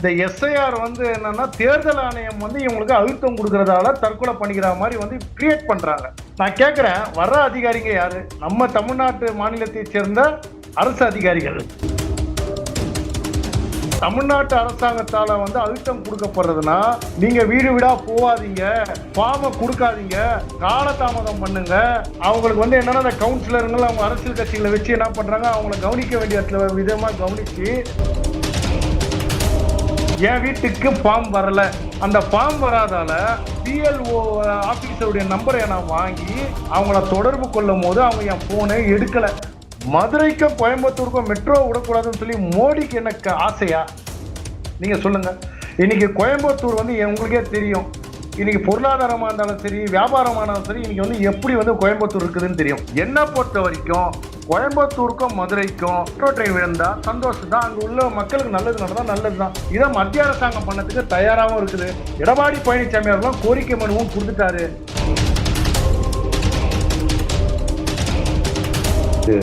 இந்த எஸ்ஐஆர் வந்து என்னன்னா தேர்தல் ஆணையம் வந்து இவங்களுக்கு அழுத்தம் கொடுக்கறதால தற்கொலை பண்ணிக்கிற மாதிரி வந்து கிரியேட் பண்றாங்க. நான் கேட்குறேன் வர்ற அதிகாரிங்க யாரு? நம்ம தமிழ்நாட்டு மாநிலத்தை சேர்ந்த அரசு அதிகாரிகள். தமிழ்நாட்டு அரசாங்கத்தால வந்து அழுத்தம் கொடுக்கப்படுறதுனா நீங்க வீடு வீடா போவாதீங்க ஃபார்மை கொடுக்காதீங்க காலதாமதம் பண்ணுங்க. அவங்களுக்கு வந்து என்னன்னா அந்த கவுன்சிலருங்களை அவங்க அரசியல் கட்சிகளை வச்சு என்ன பண்றாங்க அவங்களை கவனிக்க வேண்டிய இடத்துல விதமா கவனிச்சு என் வீட்டுக்கு ஃபார்ம் வரல. அந்த ஃபார்ம் வராதால பிஎல்ஓ ஆஃபீஸருடைய நம்பரை நான் வாங்கி அவங்கள தொடர்பு கொள்ளும் போது அவங்க என் ஃபோனை எடுக்கலை. மதுரைக்கும் கோயம்புத்தூருக்கும் மெட்ரோ விடக்கூடாதுன்னு சொல்லி மோடிக்கு எனக்கு ஆசையா? நீங்கள் சொல்லுங்கள் இன்னைக்கு கோயம்புத்தூர் வந்து உங்களுக்கே தெரியும். இன்னைக்கு பொருளாதாரமாக இருந்தாலும் சரி வியாபாரமாக இருந்தாலும் சரி இன்னைக்கு வந்து எப்படி வந்து கோயம்புத்தூர் இருக்குதுன்னு தெரியும். என்னை பொறுத்த வரைக்கும் கோயம்புத்தூருக்கும் மதுரைக்கும் மெட்ரோ ட்ரெயின் விழுந்தா சந்தோஷம் தான் அங்கே உள்ள மக்களுக்கு நல்லது நடந்தா நல்லது தான் இதை மத்திய அரசாங்கம் பண்ணதுக்கு தயாராகவும் இருக்குது. எடப்பாடி பழனிசாமி அவர்களும் கோரிக்கை மனுவும் கொடுத்துட்டாரு.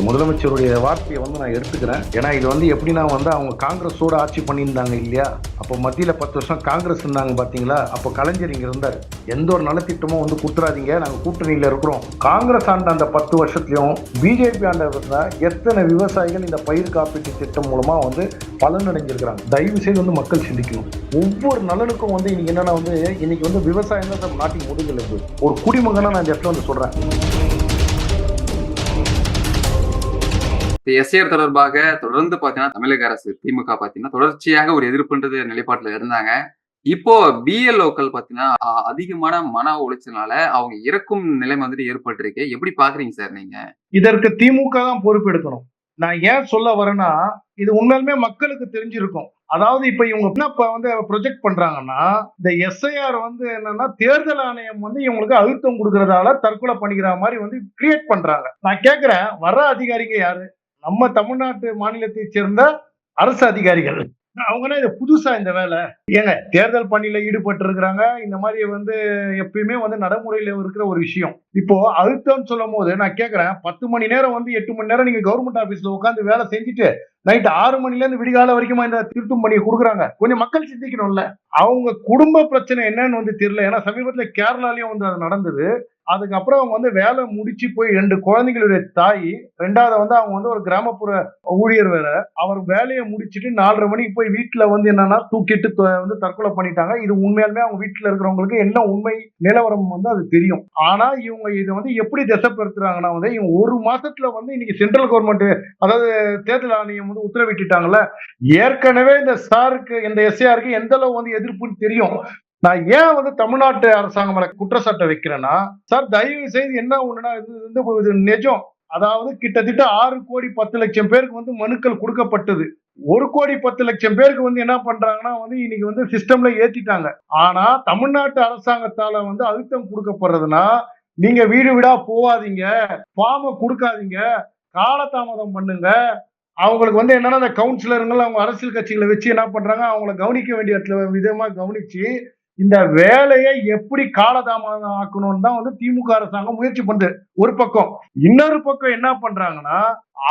முதலமைச்சருடைய வார்த்தையை வந்து நான் எடுத்துக்கிறேன். ஏன்னா இது வந்து எப்படின்னா வந்து அவங்க காங்கிரஸோட ஆட்சி பண்ணியிருந்தாங்க இல்லையா? அப்போ மத்தியில் பத்து வருஷம் காங்கிரஸ் இருந்தாங்க பார்த்தீங்களா? அப்போ கலைஞர் இங்கே இருந்தார். எந்த ஒரு நலத்திட்டமும் வந்து கொடுத்துறாதீங்க நாங்கள் கூட்டணியில் இருக்கிறோம். காங்கிரஸ் ஆண்ட அந்த பத்து வருஷத்துலையும் பிஜேபி ஆண்ட எத்தனை விவசாயிகள் இந்த பயிர் காப்பீட்டு திட்டம் மூலமாக வந்து பலனடைஞ்சிருக்கிறாங்க. தயவு செய்து வந்து மக்கள் சிந்திக்கணும். ஒவ்வொரு நலனுக்கும் வந்து இன்னைக்கு என்னென்னா வந்து இன்னைக்கு வந்து விவசாயம் தான் நாட்டின் முதுகெலும்பு. ஒரு குடிமகனாக நான் இந்த இடத்துல வந்து சொல்கிறேன் இப்போ எஸ்ஏஆர் தொடர்பாக தொடர்ந்து பார்த்தீங்கன்னா தமிழக அரசு திமுக பார்த்தீங்கன்னா தொடர்ச்சியாக ஒரு எதிர்ப்புன்றது நிலைப்பாட்டில் இருந்தாங்க. இப்போ பிஎல்ஓக்கள் பார்த்தீங்கன்னா அதிகமான மன உளைச்சல்னால அவங்க இறக்கும் நிலைமை வந்துட்டு ஏற்பட்டிருக்கு. எப்படி பாக்குறீங்க சார் நீங்க? இதற்கு திமுக தான் பொறுப்பெடுக்கணும். நான் ஏன் சொல்ல வரேன்னா இது உண்மையிலுமே மக்களுக்கு தெரிஞ்சிருக்கும். அதாவது இப்ப இவங்க என்ன இப்ப வந்து ப்ரொஜெக்ட் பண்றாங்கன்னா இந்த எஸ்ஐஆர் வந்து என்னன்னா தேர்தல் ஆணையம் வந்து இவங்களுக்கு அழுத்தம் கொடுக்கறதால தற்கொலை பண்ணிக்கிற மாதிரி வந்து கிரியேட் பண்றாங்க. நான் கேட்கிறேன் வர்ற அதிகாரிங்க யாரு? நம்ம தமிழ்நாட்டு மாநிலத்தை சேர்ந்த அரசு அதிகாரிகள். அவங்கன்னா இது புதுசா இந்த வேலை. ஏங்க தேர்தல் பணியில ஈடுபட்டு இருக்கிறாங்க இந்த மாதிரி வந்து எப்பயுமே வந்து நடைமுறையில இருக்கிற ஒரு விஷயம். இப்போ அழுத்தம்னு சொல்லும் போது நான் கேட்கறேன் பத்து மணி நேரம் வந்து எட்டு மணி நேரம் நீங்க கவர்மெண்ட் ஆபீஸ்ல உட்காந்து வேலை செஞ்சுட்டு நைட் ஆறு மணில இருந்து விடிகால வரைக்கும் இந்த திருத்தும் பண்ணி கொடுக்குறாங்க? கொஞ்சம் மக்கள் சிந்திக்கணும்ல. அவங்க குடும்ப பிரச்சனை என்னன்னு வந்து தெரியல. ஏன்னா சமீபத்துல கேரளாலயும் வந்து அது நடந்தது. அதுக்கப்புறம் அவங்க வந்து வேலை முடிச்சு போய் ரெண்டு குழந்தைங்களுடைய தாய் ரெண்டாவது வந்து அவங்க வந்து ஒரு கிராமப்புற ஊழியர் வேற. அவர் வேலையை முடிச்சுட்டு நாலரை மணிக்கு போய் வீட்டுல வந்து என்னன்னா தூக்கிட்டு த- வந்து தற்கொலை பண்ணிட்டாங்க. இது உண்மையாலுமே அவங்க வீட்டுல இருக்கிறவங்களுக்கு என்ன உண்மை நிலவரம் வந்து அது தெரியும். ஆனா இவங்க இதை வந்து எப்படி திசைப்படுத்துறாங்கன்னா வந்து இவங்க ஒரு மாசத்துல வந்து இன்னைக்கு சென்ட்ரல் கவர்மெண்ட் அதாவது தேர்தல் ஆணையம் வந்து உத்தரவிட்டுட்டாங்கல்ல ஏற்கனவே இந்த சாருக்கு இந்த எஸ்ஏஆருக்கு எந்த அளவு வந்து எதிர்ப்புன்னு தெரியும். நான் ஏன் வந்து தமிழ்நாட்டு அரசாங்கம் மேல குற்றச்சாட்டை வைக்கிறேன்னா சார் தயவு செய்து என்ன ஒண்ணுன்னா இது வந்து இது நிஜம். அதாவது கிட்டத்தட்ட ஆறு கோடி பத்து லட்சம் பேருக்கு வந்து மனுக்கள் கொடுக்கப்பட்டது. ஒரு கோடி பத்து லட்சம் பேருக்கு வந்து என்ன பண்றாங்கன்னா வந்து இன்னைக்கு வந்து சிஸ்டம்ல ஏத்திட்டாங்க. ஆனா தமிழ்நாட்டு அரசாங்கத்தால வந்து அழுத்தம் கொடுக்கப்படுறதுன்னா நீங்க வீடு வீடா போவாதீங்க ஃபார்மை கொடுக்காதீங்க காலதாமதம் பண்ணுங்க. அவங்களுக்கு வந்து என்னன்னா அந்த கவுன்சிலருங்கள் அவங்க அரசியல் கட்சிகளை வச்சு என்ன பண்றாங்க அவங்கள கவனிக்க வேண்டிய இடத்துல விதமா கவனிச்சு இந்த வேலையை எப்படி காலதாமதம் ஆக்கணும்னு தான் வந்து திமுக அரசாங்கம் முயற்சி பண்ணுது. ஒரு பக்கம். இன்னொரு பக்கம் என்ன பண்றாங்கன்னா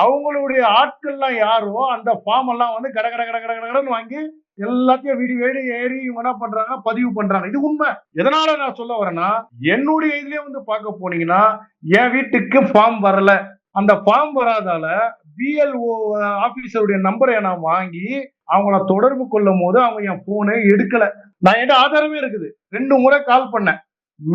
அவங்களுடைய ஆட்கள்லாம் யாரோ அந்த ஃபார்ம் எல்லாம் வந்து கட கட கட கட கடன்னு வாங்கி எல்லாத்தையும் வீடு வீடு ஏறி இவங்க என்ன பண்றாங்க? பதிவு பண்றாங்க. இது உண்மை. எதனால நான் சொல்ல வரேன்னா என்னுடைய இதுலயே வந்து பார்க்க போனீங்கன்னா என் வீட்டுக்கு ஃபார்ம் வரல. அந்த ஃபார்ம் வராதால பிஎல்ஓ ஆபீசருடைய நம்பரை நான் வாங்கி அவங்கள தொடர்பு கொள்ளும் போது அவங்க என் போனை எடுக்கல. நான் என்கிட்ட ஆதாரமே இருக்குது. ரெண்டு முறை கால் பண்ணேன்.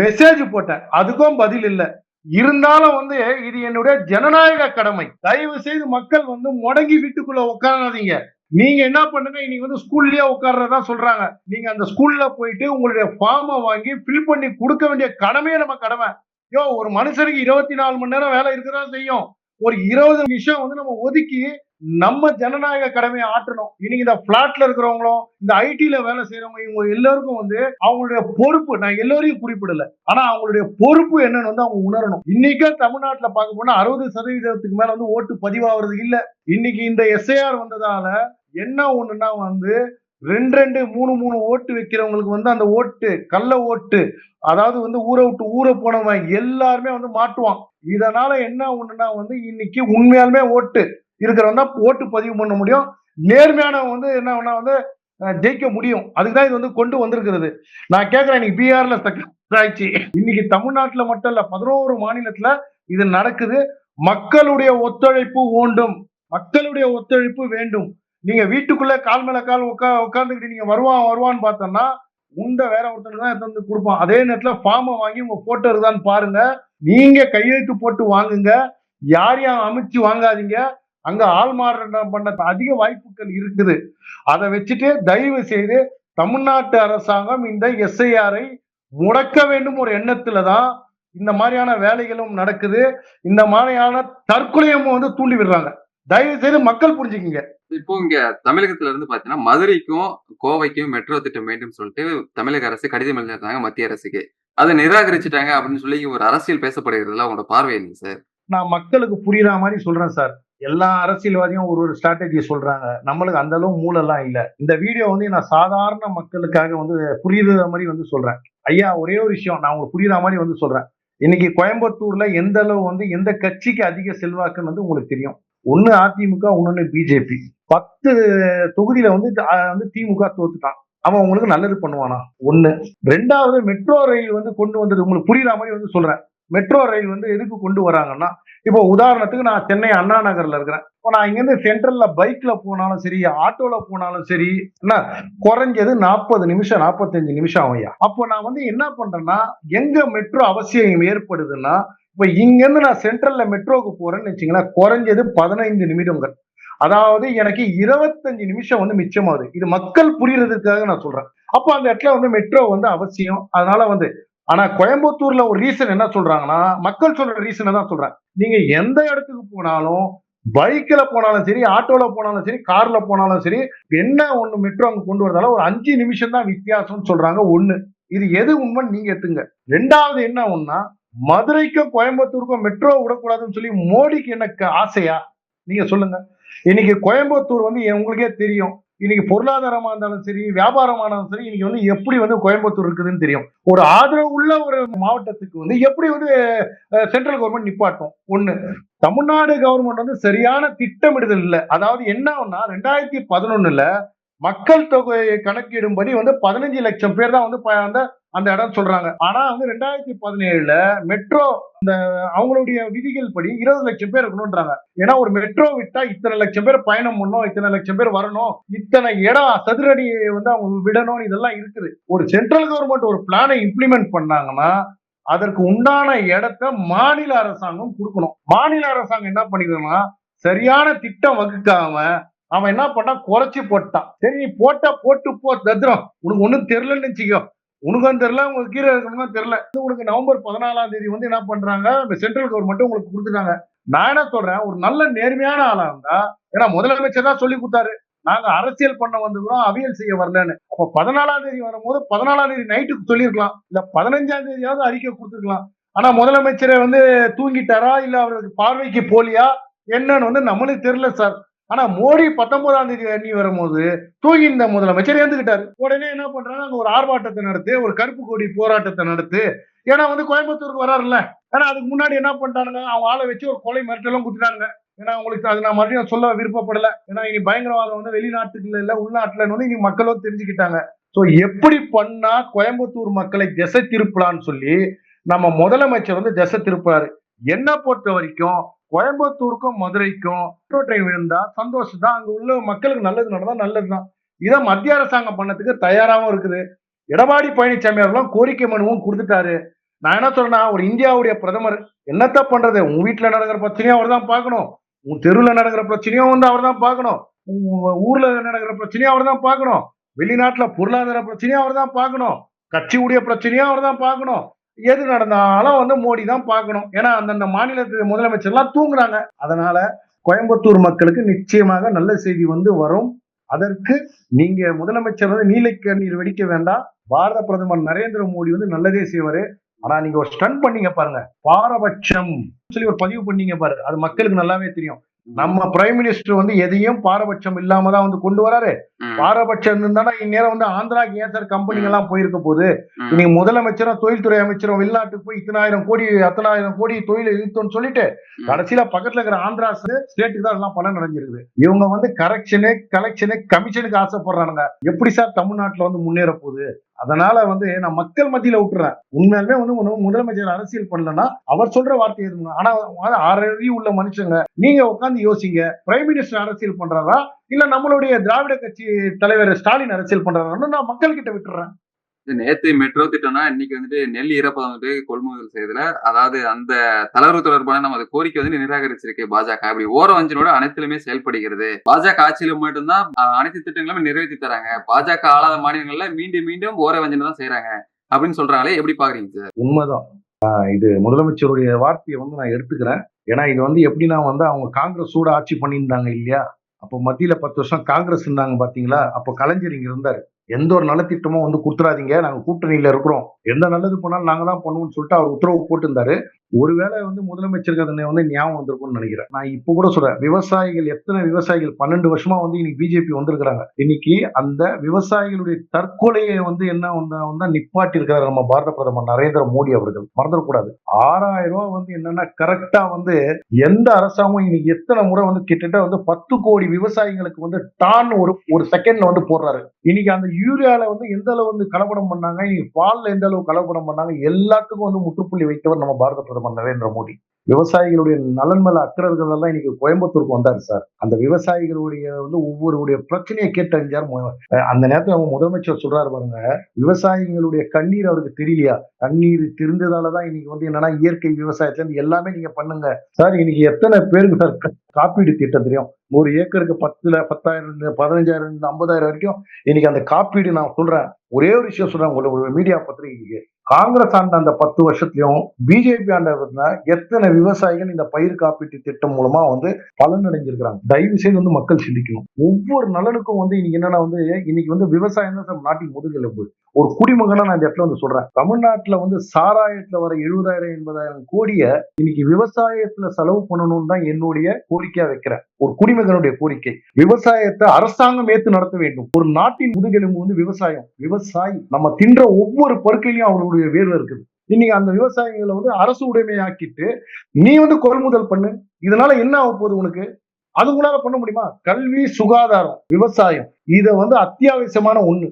மெசேஜ் போட்டேன். அதுக்கும் பதில் இல்லை. இருந்தாலும் வந்து இது என்னுடைய ஜனநாயக கடமை. தயவு செய்து மக்கள் வந்து முடங்கி வீட்டுக்குள்ள உட்காராதீங்க. நீங்க என்ன பண்ணுங்க? இன்னைக்கு வந்து ஸ்கூல்லயே உட்கார்றதா சொல்றாங்க. நீங்க அந்த ஸ்கூல்ல போயிட்டு உங்களுடைய ஃபார்மை வாங்கி ஃபில் பண்ணி கொடுக்க வேண்டிய கடமையே நம்ம கடமை. யோ ஒரு மனுஷனுக்கு இருபத்தி நாலு மணி நேரம் வேலை இருக்கதான் செய்யும். ஒரு இருபது நிமிஷம் வந்து நம்ம ஒதுக்கி நம்ம ஜனநாயக கடமையை ஆற்றணும். இன்னைக்கு இந்த பிளாட்ல இருக்கிறவங்களும் இந்த ஐடில வேலை செய்யறவங்க இவங்க எல்லாருக்கும் வந்து அவங்களுடைய பொறுப்பு நான் எல்லோரையும் குறிப்பிடல. ஆனா அவங்களுடைய பொறுப்பு என்னன்னு வந்து அவங்க உணரணும். இன்னைக்கா தமிழ்நாட்டுல பார்க்க போனா அறுபது சதவீதத்துக்கு மேல வந்து ஓட்டு பதிவாகிறது இல்ல. இன்னைக்கு இந்த எஸ்ஐஆர் வந்ததால என்ன ஒண்ணுன்னா வந்து ரெண்டு ரெண்டு மூணு மூணு ஓட்டு வைக்கிறவங்களுக்கு வந்து அந்த ஓட்டு கள்ள ஓட்டு அதாவது வந்து ஊரை விட்டு ஊரை போனவன் எல்லாருமே வந்து மாட்டுவான். இதனால என்ன ஒண்ணுன்னா வந்து இன்னைக்கு உண்மையாலுமே ஓட்டு. இருக்கிறவன் தான் ஓட்டு பதிவு பண்ண முடியும். நேர்மையானவன் வந்து என்ன பண்ணா வந்து ஜெயிக்க முடியும். அதுக்குதான் இது வந்து கொண்டு வந்திருக்கிறது. நான் கேட்கிறேன் இன்னைக்கு பீகார்ல ஆயிடுச்சு. இன்னைக்கு தமிழ்நாட்டுல மட்டும் இல்ல பதினோரு மாநிலத்துல இது நடக்குது. மக்களுடைய ஒத்துழைப்பு வேண்டும். மக்களுடைய ஒத்துழைப்பு வேண்டும். நீங்க வீட்டுக்குள்ள கால் மேல கால் உட்கா உட்காந்துக்கிட்டு நீங்க வருவான் வருவான்னு பார்த்தோம்னா உண்டை வேற ஒருத்தனுக்கு தான் எடுத்து வந்து கொடுப்பான். அதே நேரத்துல ஃபார்மை வாங்கி உங்க போட்டோ இருக்குதான்னு பாருங்க. நீங்க கையெழுத்து போட்டு வாங்குங்க. யார் யார் அமைச்சு வாங்காதீங்க. அங்க ஆள் மாறாட்டம் பண்ண அதிக வாய்ப்புகள் இருக்குது. அதை வச்சுட்டு தயவு செய்து தமிழ்நாட்டு அரசாங்கம் இந்த எஸ்ஐஆரை முடக்க வேண்டும் ஒரு எண்ணத்துல தான் இந்த மாதிரியான வேலைகளும் நடக்குது. இந்த மாதிரியான தற்கொலையும் வந்து தூண்டி விடுறாங்க. தயவு செய்து மக்கள் புரிஞ்சுக்கிங்க. இப்போ இங்க தமிழகத்துல இருந்து பாத்தீங்கன்னா மதுரைக்கும் கோவைக்கும் மெட்ரோ திட்டம் வேண்டும் சொல்லிட்டு தமிழக அரசு கடிதம் எழுதிருந்தாங்க மத்திய அரசுக்கு. அதை நிராகரிச்சுட்டாங்க அப்படின்னு சொல்லி ஒரு அரசியல் பேசப்படுகிறதுல உங்களோட பார்வை இல்லைங்க சார்? நான் மக்களுக்கு புரியுற மாதிரி சொல்றேன் சார். எல்லா அரசியல்வாதியும் ஒரு ஒரு ஸ்ட்ராட்டஜி சொல்றாங்க. நம்மளுக்கு அந்த அளவு மூலெல்லாம் இல்லை. இந்த வீடியோ வந்து நான் சாதாரண மக்களுக்காக வந்து புரியுற மாதிரி வந்து சொல்றேன். ஐயா ஒரே ஒரு விஷயம் நான் உங்களுக்கு புரியுற மாதிரி வந்து சொல்றேன். இன்னைக்கு கோயம்புத்தூர்ல எந்த அளவு வந்து எந்த கட்சிக்கு அதிக செல்வாக்குன்னு வந்து உங்களுக்கு தெரியும். ஒன்னு அதிமுக ஒன்று பிஜேபி. பத்து தொகுதியில வந்து வந்து திமுக தோத்துட்டான். அவன் உங்களுக்கு நல்லது பண்ணுவானா? ஒண்ணு. ரெண்டாவது மெட்ரோ ரயில் வந்து கொண்டு வந்தது உங்களுக்கு புரியுற மாதிரி வந்து சொல்றேன். மெட்ரோ ரயில் வந்து எதுக்கு கொண்டு வராங்கன்னா இப்போ உதாரணத்துக்கு நான் சென்னை அண்ணா நகர்ல இருக்கிறேன். இப்போ நான் இங்கேருந்து சென்ட்ரல்ல பைக்ல போனாலும் சரி ஆட்டோல போனாலும் சரி என்ன குறைஞ்சது நாற்பது நிமிஷம் நாற்பத்தஞ்சு நிமிஷம் ஆகும்யா அப்போ நான் வந்து என்ன பண்றேன்னா எங்க மெட்ரோ அவசியம் ஏற்படுதுன்னா இப்போ இங்கேருந்து நான் சென்ட்ரல்ல மெட்ரோக்கு போறேன்னு வச்சுங்களேன் குறைஞ்சது பதினைந்து நிமிடங்கள். அதாவது எனக்கு இருபத்தஞ்சு நிமிஷம் வந்து மிச்சமாகுது. இது மக்கள் புரியறதுக்காக நான் சொல்றேன். அப்போ அந்த இடத்துல வந்து மெட்ரோ வந்து அவசியம். அதனால வந்து ஆனா கோயம்புத்தூர்ல ஒரு ரீசன் என்ன சொல்றாங்கன்னா மக்கள் சொல்ற ரீசனை தான் சொல்றேன். நீங்க எந்த இடத்துக்கு போனாலும் பைக்கில் போனாலும் சரி ஆட்டோவில் போனாலும் சரி காரில் போனாலும் சரி என்ன ஒன்று மெட்ரோ அங்கே கொண்டு வரதால ஒரு அஞ்சு நிமிஷம் தான் வித்தியாசம்னு சொல்கிறாங்க ஒன்று இது எது உண்மைன்னு நீங்கள் எத்துங்க ரெண்டாவது என்ன ஒண்ணா மதுரைக்கும் கோயம்புத்தூருக்கும் மெட்ரோ விடக்கூடாதுன்னு சொல்லி மோடிக்கு எனக்கு ஆசையா? நீங்க சொல்லுங்க. இன்னைக்கு கோயம்புத்தூர் வந்து உங்களுக்கே தெரியும். இன்னைக்கு பொருளாதாரமா இருந்தாலும் சரி வியாபாரமா இருந்தாலும் சரி இன்னைக்கு வந்து எப்படி வந்து கோயம்புத்தூர் இருக்குதுன்னு தெரியும். ஒரு ஆதரவு உள்ள ஒரு மாவட்டத்துக்கு வந்து எப்படி வந்து சென்ட்ரல் கவர்மெண்ட் நிப்பாட்டும்? ஒண்ணு தமிழ்நாடு கவர்மெண்ட் வந்து சரியான திட்டமிடுதல் இல்லை. அதாவது என்ன என்னன்னா ரெண்டாயிரத்தி பதினொன்னுல மக்கள் தொகையை கணக்கிடும்படி வந்து பதினஞ்சு லட்சம் பேர் தான் வந்து ப- அந்த அந்த இடம் சொல்றாங்க. ஆனா வந்து ரெண்டாயிரத்தி பதினேழுல மெட்ரோ அந்த அவங்களுடைய விதிகள் படி இருபது லட்சம் பேர் இருக்கணும்ன்றாங்க. ஏன்னா ஒரு மெட்ரோ விட்டா இத்தனை லட்சம் பேர் பயணம் பண்ணணும் இத்தனை லட்சம் பேர் வரணும் இத்தனை இடம் சதுரடி வந்து அவங்க விடணும் இதெல்லாம் இருக்குது. ஒரு சென்ட்ரல் கவர்மெண்ட் ஒரு பிளானை இம்ப்ளிமெண்ட் பண்ணாங்கன்னா அதற்கு உண்டான இடத்த மாநில அரசாங்கம் கொடுக்கணும். மாநில அரசாங்கம் என்ன பண்ணிக்கணும்னா சரியான திட்டம் வகுக்காம அவன் என்ன பண்ணான்? குறைச்சி போட்டான். சரி நீ போட்டா போட்டு போ தத்ரம் உனக்கு ஒண்ணும் தெரியலன்னு வச்சுக்கோ உனக்கும் தெரியல உங்களுக்கு கீழே இருக்கணும்னா தெரியல. இது உனக்கு நவம்பர் பதினாலாம் தேதி வந்து என்ன பண்றாங்க? இந்த சென்ட்ரல் கவர்மெண்ட் உங்களுக்கு கொடுத்துட்டாங்க. நான் என்ன சொல்றேன்? ஒரு நல்ல நேர்மையான ஆளா இருந்தா ஏன்னா முதலமைச்சர் தான் சொல்லி கொடுத்தாரு. நாங்க அரசியல் பண்ண வந்துக்கிறோம் அவியல் செய்ய வரலன்னு. அப்ப பதினாலாம் தேதி வரும்போது பதினாலாம் தேதி நைட்டுக்கு சொல்லியிருக்கலாம். இல்ல பதினஞ்சாம் தேதியாவது அறிக்கை கொடுத்துருக்கலாம். ஆனா முதலமைச்சரை வந்து தூங்கிட்டாரா? இல்ல அவருக்கு பார்வைக்கு போலியா? என்னன்னு வந்து நம்மளுக்கு தெரியல சார் ஆனா மோடி பத்தொன்பதாம் தேதி அன்னி வரும்போது தூங்கி இந்த முதலமைச்சர் ஏந்துக்கிட்டாரு உடனே என்ன பண்றாங்க? அங்க ஒரு ஆர்ப்பாட்டத்தை நடத்து ஒரு கருப்பு கொடி போராட்டத்தை நடத்து. ஏன்னா வந்து கோயம்புத்தூருக்கு வராருல்ல. ஏன்னா அதுக்கு முன்னாடி என்ன பண்ணிட்டானுங்க? அவங்க ஆளை வச்சு ஒரு கொலை மிரட்டலும் கொடுத்துட்டானுங்க. ஏன்னா உங்களுக்கு அது நான் மறுபடியும் சொல்ல விருப்பப்படல. ஏன்னா இனி பயங்கரவாதம் வந்து வெளிநாட்டுக்குள்ள இல்ல உள்நாட்டுல வந்து இனி மக்களும் தெரிஞ்சுக்கிட்டாங்க. சோ எப்படி பண்ணா கோயம்புத்தூர் மக்களை திசை திருப்பலான்னு சொல்லி நம்ம முதலமைச்சர் வந்து திசை திருப்புறாரு. என்ன பொறுத்த வரைக்கும் கோயம்புத்தூருக்கும் மதுரைக்கும் மெட்ரோ ட்ரெயின் விழுந்தா சந்தோஷம் தான் அங்க உள்ள மக்களுக்கு நல்லது நடந்தா நல்லதுதான். இதை மத்திய அரசாங்கம் பண்ணதுக்கு தயாராகவும் இருக்குது. எடப்பாடி பழனிசாமி அவர்களும் கோரிக்கை மனுவும் கொடுத்துட்டாரு. நான் என்ன சொல்றேன்னா ஒரு இந்தியாவுடைய பிரதமர் என்னத்த பண்றது? உன் வீட்டுல நடக்கிற பிரச்சனையும் அவர் தான் பார்க்கணும். உன் தெருவில் நடக்கிற பிரச்சனையும் வந்து அவர் தான் பார்க்கணும். உன் ஊர்ல நடக்கிற பிரச்சனையும் அவர் தான் பார்க்கணும். வெளிநாட்டுல பொருளாதார பிரச்சனையும் அவர் தான் பார்க்கணும். கட்சியுடைய பிரச்சனையும் அவர் தான் பார்க்கணும். எது நடந்தாலும் வந்து மோடி தான் பார்க்கணும். ஏன்னா அந்தந்த மாநிலத்து முதலமைச்சர்லாம் தூங்குறாங்க. அதனால கோயம்புத்தூர் மக்களுக்கு நிச்சயமாக நல்ல செய்தி வந்து வரும். அதற்கு நீங்க முதலமைச்சர் வந்து நீலக்கண்ணீர் வெடிக்க வேண்டாம். பாரத பிரதமர் நரேந்திர மோடி வந்து நல்லதே செய்வாரு. ஆனா நீங்க ஒரு ஸ்டன் பண்ணீங்க பாருங்க. பாரபட்சம். சொல்லி ஒரு பதிவு பண்ணீங்க பாரு. அது மக்களுக்கு நல்லாவே தெரியும். நம்ம பிரைம் மினிஸ்டர் வந்து எதையும் பாரபட்சம் இல்லாம தான் வந்து கொண்டு வராரு. பாரபட்சம் இருந்தா இந்நேரம் வந்து ஆந்திராக்கு ஏன் சார் கம்பெனிங்க எல்லாம் போயிருக்க ம், இன்னைக்கு முதலமைச்சரும் தொழில்துறை அமைச்சரும் வெளிநாட்டுக்கு போய் இத்தனாயிரம் கோடி அத்தனாயிரம் கோடி தொழில் இழுத்தோம்னு சொல்லிட்டு. கடைசியில பக்கத்துல இருக்கிற ஆந்திரா ஸ்டேட்டுக்கு தான் எல்லாம் பணம் நடஞ்சிருக்குது இவங்க வந்து கரெக்ஷனு கலெக்ஷனு கமிஷனுக்கு ஆசைப்படுறானுங்க. எப்படி சார் தமிழ்நாட்டுல வந்து முன்னேற போகுது? அதனால வந்து நான் மக்கள் மத்தியில விட்டுறேன் உண்மையாலுமே வந்து முதலமைச்சர் அரசியல் பண்ணலன்னா அவர் சொல்ற வார்த்தை எதுங்க ஆனா ஆறறிவு உள்ள மனுஷங்க நீங்க உட்காந்து யோசிங்க. பிரைம் மினிஸ்டர் அரசியல் பண்றாரா? இல்ல நம்மளுடைய திராவிட கட்சி தலைவர் ஸ்டாலின் அரசியல் பண்றாரான்னு நான் மக்கள் கிட்ட விட்டுறேன். நேத்து மெட்ரோ திட்டம்னா இன்னைக்கு வந்துட்டு நெல் ஈரப்பதம் வந்துட்டு கொள்முதல் செய்யறதுல அதாவது அந்த தளர்வு தொடர்பான நமது கோரிக்கை வந்து நிராகரிச்சிருக்கு பாஜக. அப்படி ஓர வஞ்சனோட அனைத்திலுமே செயல்படுகிறது. பாஜக ஆட்சியில மட்டும்தான் அனைத்து திட்டங்களுமே நிறைவேற்றி தராங்க. பாஜக ஆளாத மாநிலங்கள்ல மீண்டும் மீண்டும் ஓர வஞ்சனை தான் செய்யறாங்க அப்படின்னு சொல்றாங்களே எப்படி பாக்குறீங்க சார்? உண்மைதான். இது முதலமைச்சருடைய வார்த்தையை வந்து நான் எடுத்துக்கிறேன். ஏன்னா இது வந்து எப்படின்னா வந்து அவங்க காங்கிரஸோட ஆட்சி பண்ணியிருந்தாங்க இல்லையா? அப்போ மத்தியில பத்து வருஷம் காங்கிரஸ் இருந்தாங்க பாத்தீங்களா? அப்போ கலைஞர் இங்க இருந்தாரு. எந்த ஒரு நலத்திட்டமும் வந்து கொடுத்துறாதீங்க. நாங்கள் கூட்டணியில் இருக்கிறோம். எந்த நல்லது போனாலும் நாங்கள் தான் பண்ணுவோம்னு சொல்லிட்டு அவர் உத்தரவு போட்டிருந்தாரு. ஒருவேளை வந்து முதலமைச்சருக்கு அதனை வந்து ஞாபகம் வந்திருக்கும்னு நினைக்கிறேன். நான் இப்போ கூட சொல்றேன். விவசாயிகள் எத்தனை விவசாயிகள் பன்னெண்டு வருஷமா வந்து இன்னைக்கு பிஜேபி வந்திருக்கிறாங்க. இன்னைக்கு அந்த விவசாயிகளுடைய தற்கொலையை வந்து என்ன வந்து நிப்பாட்டி இருக்கிறார் நம்ம பாரத பிரதமர் நரேந்திர மோடி அவர்கள். மறந்துடக்கூடாது. ஆறாயிரம் ரூபாய் வந்து என்னன்னா கரெக்டா வந்து எந்த அரசாங்கம் இன்னைக்கு எத்தனை முறை வந்து கிட்டத்தட்ட வந்து பத்து கோடி விவசாயிகளுக்கு வந்து டான் ஒரு ஒரு செகண்ட்ல வந்து போடுறாரு. இன்னைக்கு அந்த யூரியால வந்து எந்த அளவு வந்து கலப்படம் பண்ணாங்க? பால்ல எந்த அளவு கலப்படம் பண்ணாங்க? எல்லாத்துக்கும் வந்து முற்றுப்புள்ளி வைத்தவர் நம்ம பாரத பிரதமர் நரேந்திர மோடி. விவசாயிகளுடைய நலன் மேல அக்கறர்கள் எல்லாம் இன்னைக்கு கோயம்புத்தூருக்கு வந்தாரு சார். அந்த விவசாயிகளுடைய வந்து ஒவ்வொருடைய பிரச்சனையை கேட்டறிஞ்சார் மு- அந்த நேரத்தில் அவங்க முதலமைச்சர் சொல்றாரு பாருங்க விவசாயிகளுடைய கண்ணீர் அவருக்கு தெரியலையா? கண்ணீர் தெரிந்ததாலதான் இன்னைக்கு வந்து என்னன்னா இயற்கை விவசாயத்துல இருந்து எல்லாமே நீங்க பண்ணுங்க. சார் இன்னைக்கு எத்தனை பேருக்கு சார் காப்பீடு திட்டம் தெரியும்? ஒரு ஏக்கருக்கு பத்துல பத்தாயிரம் இருந்து பதினஞ்சாயிரம் இருந்து ஐம்பதாயிரம் வரைக்கும் இன்னைக்கு அந்த காப்பீடு நான் சொல்றேன். ஒரே ஒரு விஷயம் சொல்றேன் உங்களுக்கு மீடியா பத்திரிகைக்கு. காங்கிரஸ் ஆண்ட அந்த பத்து வருஷத்துலயும் பிஜேபி ஆண்ட எத்தனை விவசாயிகள் இந்த பயிர் காப்பீட்டு திட்டம் மூலமா வந்து பலனடைஞ்சிருக்கிறாங்க? தயவு செய்து வந்து மக்கள் சிந்திக்கணும். ஒவ்வொரு நலனுக்கும் வந்து இன்னைக்கு என்னன்னா வந்து இன்னைக்கு வந்து விவசாயம் தான் நாட்டின் முதுகெலும்பு. ஒரு குடிமகனா நான் இந்த இடத்துல வந்து சொல்றேன். தமிழ்நாட்டுல வந்து சாராயத்துல வர எழுபதாயிரம் எண்பதாயிரம் கோடிய இன்னைக்கு விவசாயத்துல செலவு பண்ணணும்னு தான் என்னுடைய கோரிக்கையா வைக்கிறேன். ஒரு குடிமகனுடைய கோரிக்கை. விவசாயத்தை அரசாங்கம் ஏத்து நடத்த வேண்டும். ஒரு நாட்டின் முதுகெலும்பு வந்து விவசாயம். விவசாயி. நம்ம தின்ற ஒவ்வொரு பருக்கையிலையும் அவர்களுடைய வேர்வை இருக்குது. இன்னைக்கு அந்த விவசாயிகளை வந்து அரசு உடைமையாக்கிட்டு நீ வந்து கொள்முதல் பண்ணு. இதனால என்ன ஆக போகுது உனக்கு? அது உங்களால பண்ண முடியுமா? கல்வி சுகாதாரம் விவசாயம். இதை வந்து அத்தியாவசியமான ஒண்ணு.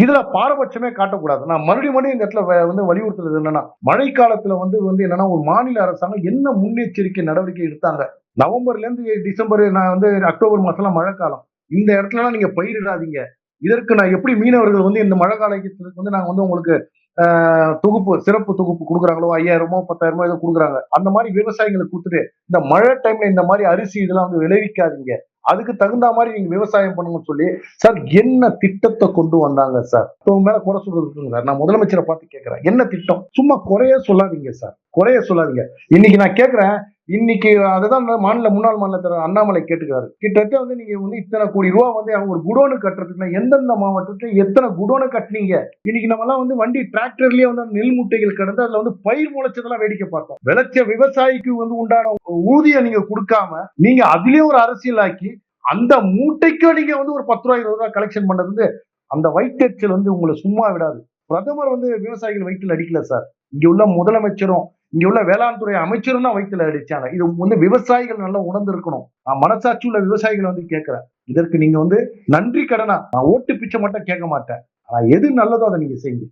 இதுல பாரபட்சமே காட்டக்கூடாது. நான் மறுபடியும் மறுபடியும் இந்த இடத்துல வந்து வலியுறுத்துறது என்னன்னா மழை காலத்துல வந்து வந்து என்னன்னா ஒரு மாநில அரசாங்கம் என்ன முன்னெச்சரிக்கை நடவடிக்கை எடுத்தாங்க? நவம்பர்ல இருந்து டிசம்பர் நான் வந்து அக்டோபர் மாசம்லாம் மழை காலம் இந்த இடத்துலலாம் நீங்க பயிரிடாதீங்க. இதற்கு நான் எப்படி மீனவர்கள் வந்து இந்த மழை காலத்துக்கு வந்து நாங்க வந்து உங்களுக்கு தொகுப்பு சிறப்பு தொகுப்பு கொடுக்குறாங்களோ ஐயாயிரமோ பத்தாயிரமோ ஏதோ கொடுக்குறாங்க. அந்த மாதிரி விவசாயிகளுக்கு கொடுத்துட்டு இந்த மழை டைம்ல இந்த மாதிரி அரிசி இதெல்லாம் வந்து விளைவிக்காதீங்க. அதுக்கு தகுந்த மாதிரி நீங்க விவசாயம் பண்ணுங்கன்னு சொல்லி சார் என்ன திட்டத்தை கொண்டு வந்தாங்க சார்? மேல குறை சொல்றது சார். நான் முதலமைச்சரை பார்த்து கேட்கிறேன் என்ன திட்டம்? சும்மா குறைய சொல்லாதீங்க சார். குறைய சொல்லாதீங்க. இன்னைக்கு நான் கேட்கிறேன் இன்னைக்கு அதுதான் மாநில முன்னாள் மாநில தலைவர் அண்ணாமலை கேட்டுக்கிறாரு. கிட்டத்தட்ட வந்து நீங்க வந்து இத்தனை கோடி ரூபா வந்து அவங்க ஒரு குடோனு கட்டுறதுக்குன்னா எந்தெந்த மாவட்டத்துல எத்தனை குடோனு கட்டுனீங்க? இன்னைக்கு நம்ம எல்லாம் வந்து வண்டி டிராக்டர்லயே வந்து நெல் மூட்டைகள் கடந்து அதுல வந்து பயிர் முளைச்சதெல்லாம் வேடிக்கை பார்த்தோம். விளைச்ச விவசாயிக்கு வந்து உண்டான ஊதியம் நீங்க கொடுக்காம நீங்க அதுலயே ஒரு அரசியலாக்கி அந்த மூட்டைக்கும் நீங்க வந்து ஒரு பத்து ரூபாய் இருபது ரூபாய் கலெக்ஷன் பண்ணது வந்து அந்த வயிற்றச்சல் வந்து உங்களை சும்மா விடாது. பிரதமர் வந்து விவசாயிகள் வயிற்றில் அடிக்கல சார். இங்க உள்ள முதலமைச்சரும் இங்க உள்ள வேளாண் துறை அமைச்சரும் தான் வயிற்றுல அடிச்சாங்க. இது வந்து விவசாயிகள் நல்லா உணர்ந்திருக்கணும். நான் மனசாட்சி உள்ள விவசாயிகள் வந்து கேட்கிறேன். இதற்கு நீங்க வந்து நன்றி கடனா? நான் ஓட்டு பிச்சை மட்டும் கேட்க மாட்டேன். ஆனா எது நல்லதோ அதை நீங்க செய்யுங்க.